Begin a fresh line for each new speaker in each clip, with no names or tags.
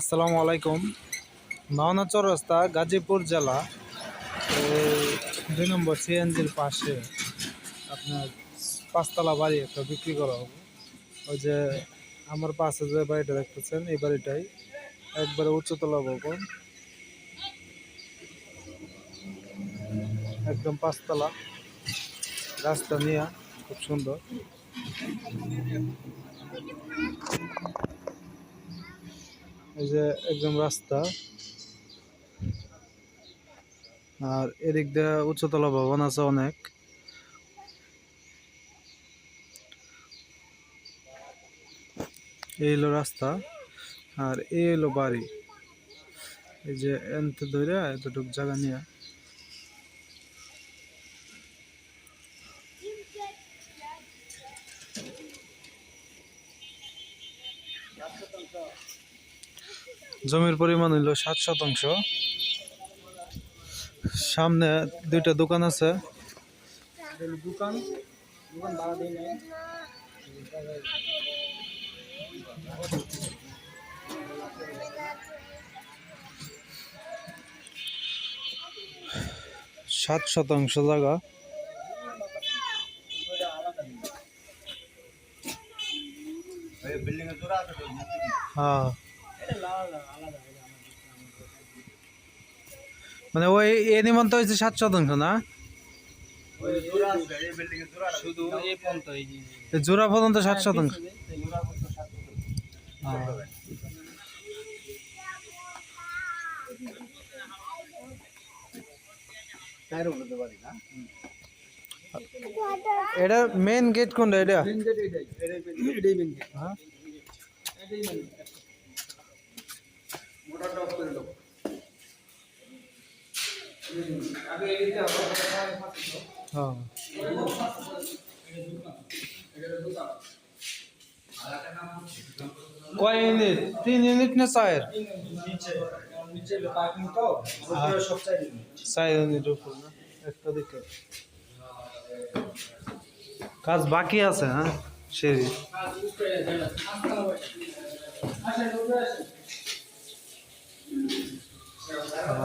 আসসালামু আলাইকুম। মাওনা চৌরাস্তা, গাজীপুর জেলা দুই নম্বর সিএনজির পাশে আপনার পাঁচতলা বাড়ি একটা বিক্রি করা হবে। ওই যে আমার পাশে যে বাড়িটা দেখতেছেন, এই বাড়িটাই একবারে উচ্চতলা ভবন। একদম পাঁচতলা। রাস্তা নিয়ে, খুব সুন্দর। এই যে একদম রাস্তা। আর এদিক দিয়ে উচ্চতলা ভবন আছে অনেক। এই হলো রাস্তা, আর এই হলো বাড়ি। এই যে এনতে ধরে এতটুক জায়গা নিয়ে। জমির পরিমাণ হইল সাত শতাংশ। সামনে দুইটা দোকান আছে। সাত শতাংশ জায়গা হ্যাঁ। মানে ওই এ নিমন্ত হয়েছে সাত শতাংশ না? জোড়া পর্যন্ত সাত শতাংশ। এটা মেন গেট কোনটা এটা? হ্যাঁ? হ্যাঁ কয় ইউনিট? তিন ইউনিট না চার? চার ইউনিট উপর না? একটা দিকে। কাজ বাকি আছে হ্যাঁ? সিঁড়ি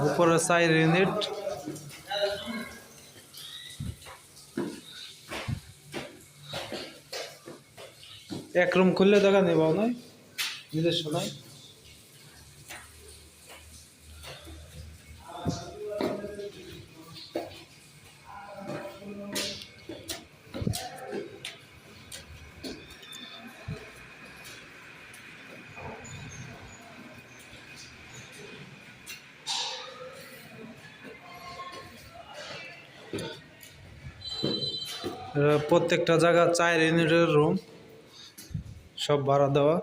উপরে চার ইউনিট। এক রুম খুললে দেখা নেব নয় নিজস্ব নয়। প্রত্যেকটা জায়গা চার ইউনিটের রুম সব ভাড়া দেওয়া।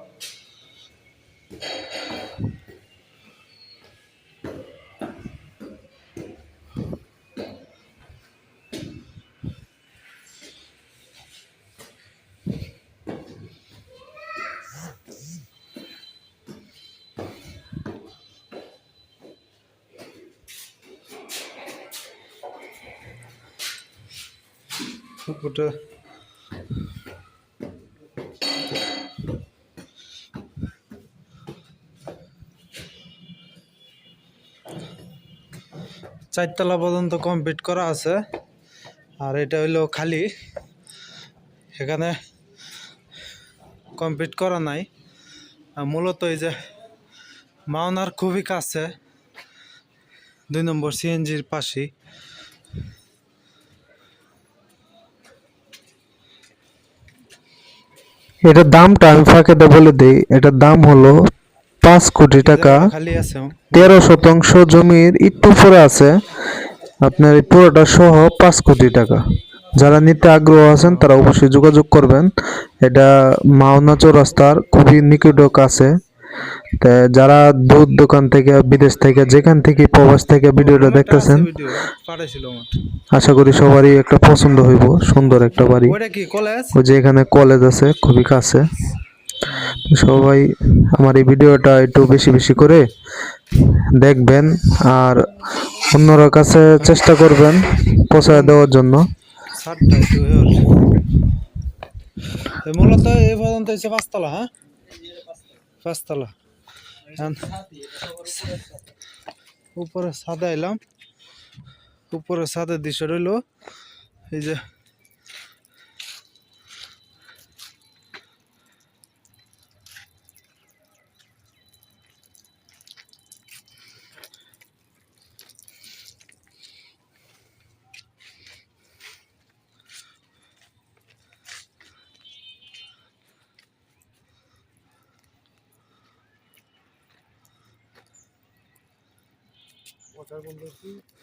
ওটা। চারতলা পর্যন্ত কমপ্লিট করা আছে। আর এটা হইল খালি। এখানে কমপ্লিট করা নাই। মূলত এই যে মাওনার খুবই কাছে, দুই নম্বর সিএনজির পাশেই।
এটার দামটা আমি ফাঁকে বলে দিই এটার দাম হলো পাঁচ কোটি টাকা। তেরো শতাংশ জমির একটু পরে আছে। আপনার এই পুরোটা সহ পাঁচ কোটি টাকা। যারা নিতে আগ্রহ আছেন তারা অবশ্যই যোগাযোগ করবেন। এটা মাওনা চৌরাস্তার খুবই নিকট কাছে তা যারা দুধ দোকান থেকে বিদেশ থেকে যেখান থেকে প্রবাস থেকে ভিডিওটা দেখতেছেন আশা করি সবারই একটা পছন্দ হইব সুন্দর একটা বাড়ি। ওই যে এখানে কলেজ আছে খুবই কাছে। সবাই আমার এই ভিডিওটা একটু বেশি বেশি করে দেখবেন আর অন্যরা কাছে চেষ্টা করবেন পৌঁছায় দেওয়ার জন্য।
মূলত এই পর্যন্ত হচ্ছে পাঁচতলা হ্যাঁ? পাঁচতলা। উপরে সাদা এলাম উপরে সাদা দৃশ্য রইল। এই যে এই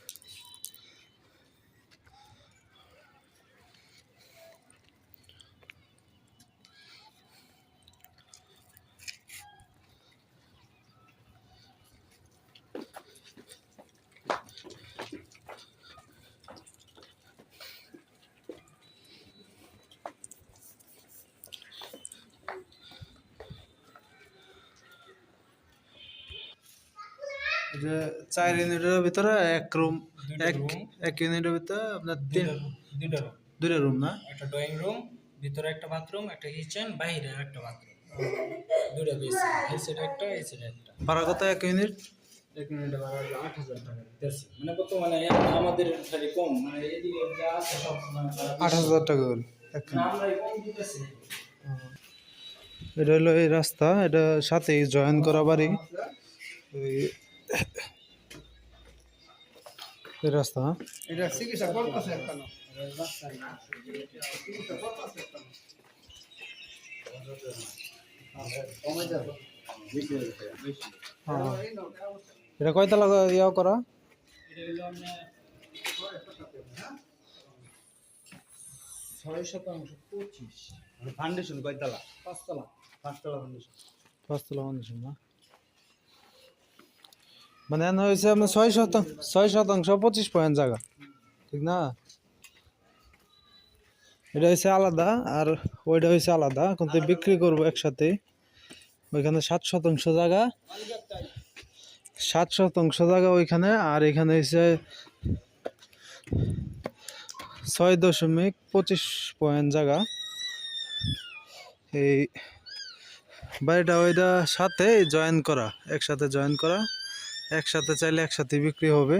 যে চার ইউনিটের ভিতরে এক রুম এক এক ইউনিটের ভিতরে আপনার তিন
দুটো রুম।
দুইটা রুম না?
একটা ড্রয়িং রুম ভিতরে একটা বাথরুম একটা কিচেন বাইরে একটা বাথরুম। দুটো বেসি এই সেটা একটা এই সেটা একটা।
ভাড়া কত এক ইউনিট?
এক মিনিটে ভাড়া আট হাজার টাকা দিতেছি। মানে মানে আমাদের খালি কম মানে এদিকে যা আছে সব মানে
আট হাজার টাকা করে এক
না, আমরা এই কম দিতেছি।
এটা হলো এই রাস্তা এটা সাথেই জয়েন করা বাড়ি। এই রাস্তা হ্যাঁ?
এটা চিকিৎসা করতেছে কেন
হ্যাঁ। এটা কয়তলা ইয়া করা?
ছয় শতাংশ পঁচিশ।
ফাউন্ডেশন কয়তলা
পাঁচতলা
পাঁচতলা ফাউন্ডেশন।
পাঁচতলা ফাউন্ডেশন না? মানে হয়েছে আপনার ছয় শতাংশ ছয় শতাংশ, পঁচিশ পয়েন্ট জায়গা। ঠিক না? এটা হয়েছে আলাদা, আর ওইটা হয়েছে আলাদা। কিন্তু বিক্রি করব একসাথে। ওইখানে সাত শতাংশ জায়গা। সাত শতাংশ জায়গা ওইখানে, আর এখানে হয়েছে ছয় দশমিক পঁচিশ পয়েন্ট জায়গা। এই বাড়িটা ওইটা সাথে জয়েন করা, একসাথে জয়েন করা। একসাথে চাইলে একসাথে বিক্রি হবে।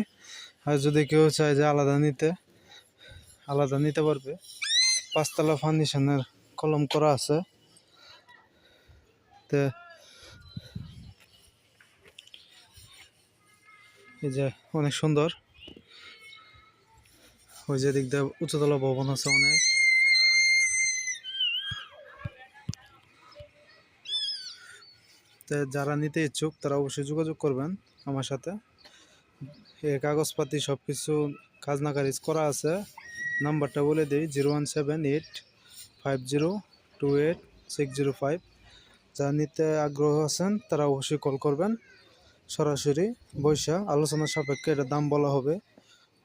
আর যদি কেউ চায় যে আলাদা নিতে আলাদা নিতে পারবে। পাঁচতলা ফার্নিশনের কলম করা আছে। তে এই যে অনেক সুন্দর। ওই যে দিক দিয়ে উচ্চতলা ভবন আছে অনেক। যারা নিতে ইচ্ছুক, তারা অবশ্যই যোগাযোগ করবেন। আমার সাথে। কাগজপাতি সব কিছু খাজনা খারিজ করা আছে। নাম্বারটা বলে দিই, zero one seven eight five zero two eight six zero five. যা নিতে আগ্রহ আছেন, তারা অবশ্যই কল করবেন। সরাসরি বৈশা আলোচনা সাপেক্ষে এটার দাম বলা হবে।